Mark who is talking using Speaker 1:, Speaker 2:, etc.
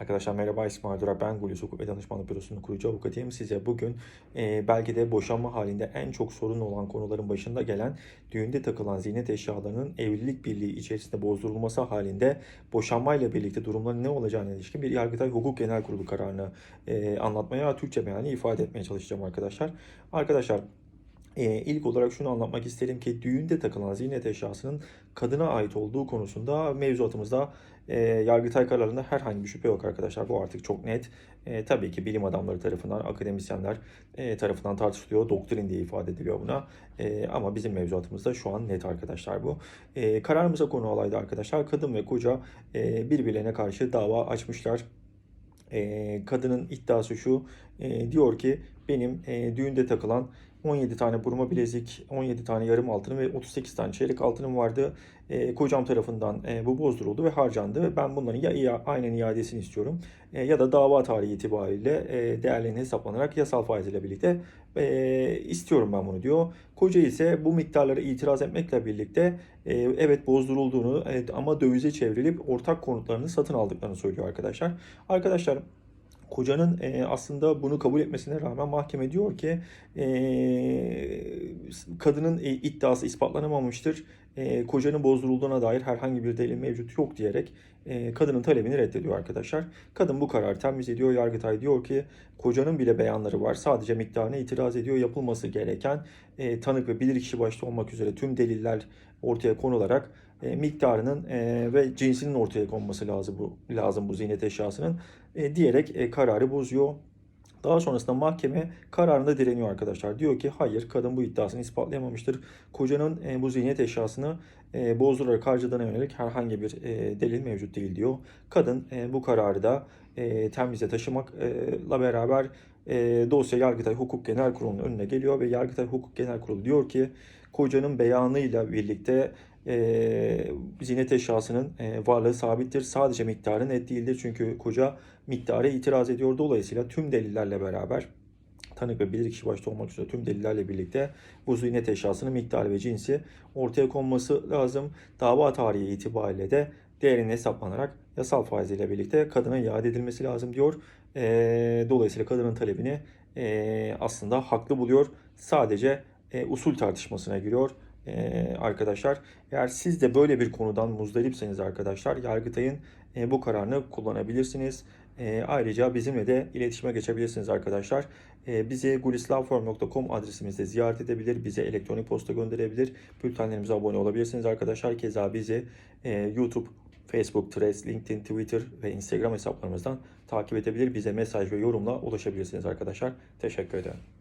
Speaker 1: Arkadaşlar merhaba İsmail Durak ben Gülüs Hukuk ve Danışmanlık Bürosu'nun kurucu avukatıyım. Size bugün e, belki de boşanma halinde en çok sorun olan konuların başında gelen düğünde takılan ziynet eşyalarının evlilik birliği içerisinde bozdurulması halinde boşanmayla birlikte durumların ne olacağına ilişkin bir Yargıtay Hukuk Genel Kurulu kararını e, anlatmaya, Türkçe mealini ifade etmeye çalışacağım arkadaşlar. Arkadaşlar ee, ilk olarak şunu anlatmak isterim ki düğünde takılan ziynet eşyasının kadına ait olduğu konusunda mevzuatımızda e, Yargıtay kararlarında herhangi bir şüphe yok arkadaşlar. Bu artık çok net. E, tabii ki bilim adamları tarafından, akademisyenler e, tarafından tartışılıyor. Doktrin diye ifade ediliyor buna. E, ama bizim mevzuatımızda şu an net arkadaşlar bu. E, kararımıza konu olaydı arkadaşlar. Kadın ve koca e, birbirlerine karşı dava açmışlar. E, kadının iddiası şu. E, diyor ki benim e, düğünde takılan 17 tane burma bilezik, 17 tane yarım altınım ve 38 tane çeyrek altınım vardı. E, kocam tarafından e, bu bozduruldu ve harcandı. Ben bunların ya ia- aynen iadesini istiyorum e, ya da dava tarihi itibariyle e, değerlerinin hesaplanarak yasal faiziyle birlikte e, istiyorum ben bunu diyor. Koca ise bu miktarlara itiraz etmekle birlikte e, evet bozdurulduğunu evet, ama dövize çevrilip ortak konutlarını satın aldıklarını söylüyor arkadaşlar. Arkadaşlar Kocanın e, aslında bunu kabul etmesine rağmen mahkeme diyor ki e, kadının e, iddiası ispatlanamamıştır. E, kocanın bozdurulduğuna dair herhangi bir delil mevcut yok diyerek e, kadının talebini reddediyor arkadaşlar. Kadın bu kararı temiz ediyor. Yargıtay diyor ki kocanın bile beyanları var. Sadece miktarına itiraz ediyor. Yapılması gereken e, tanık ve bilirkişi başta olmak üzere tüm deliller ortaya konularak e, miktarının e, ve cinsinin ortaya konması lazım bu lazım bu ziynet eşyasının e, diyerek e, kararı bozuyor. Daha sonrasında mahkeme kararında direniyor arkadaşlar. Diyor ki hayır kadın bu iddiasını ispatlayamamıştır. Kocanın e, bu ziyniyet eşyasını e, bozdurarak harcadığına yönelik herhangi bir e, delil mevcut değil diyor. Kadın e, bu kararı da e, temize taşımakla beraber e, dosya Yargıtay Hukuk Genel Kurulu'nun önüne geliyor ve Yargıtay Hukuk Genel Kurulu diyor ki kocanın beyanıyla birlikte e, ziynet eşyasının e, varlığı sabittir. Sadece miktarı net değildir. Çünkü koca miktara itiraz ediyor. Dolayısıyla tüm delillerle beraber tanık ve bilirkişi başta olmak üzere tüm delillerle birlikte bu ziynet eşyasının miktarı ve cinsi ortaya konması lazım. Dava tarihi itibariyle de değerinin hesaplanarak yasal faiziyle birlikte kadına iade edilmesi lazım diyor. E, dolayısıyla kadının talebini e, aslında haklı buluyor. Sadece e, usul tartışmasına giriyor arkadaşlar. Eğer siz de böyle bir konudan muzdaripseniz arkadaşlar Yargıtay'ın bu kararını kullanabilirsiniz. Ayrıca bizimle de iletişime geçebilirsiniz arkadaşlar. Bizi gulislavform.com adresimizde ziyaret edebilir, bize elektronik posta gönderebilir, bültenlerimize abone olabilirsiniz arkadaşlar. Keza bizi YouTube, Facebook, Threads, LinkedIn, Twitter ve Instagram hesaplarımızdan takip edebilir. Bize mesaj ve yorumla ulaşabilirsiniz arkadaşlar. Teşekkür ederim.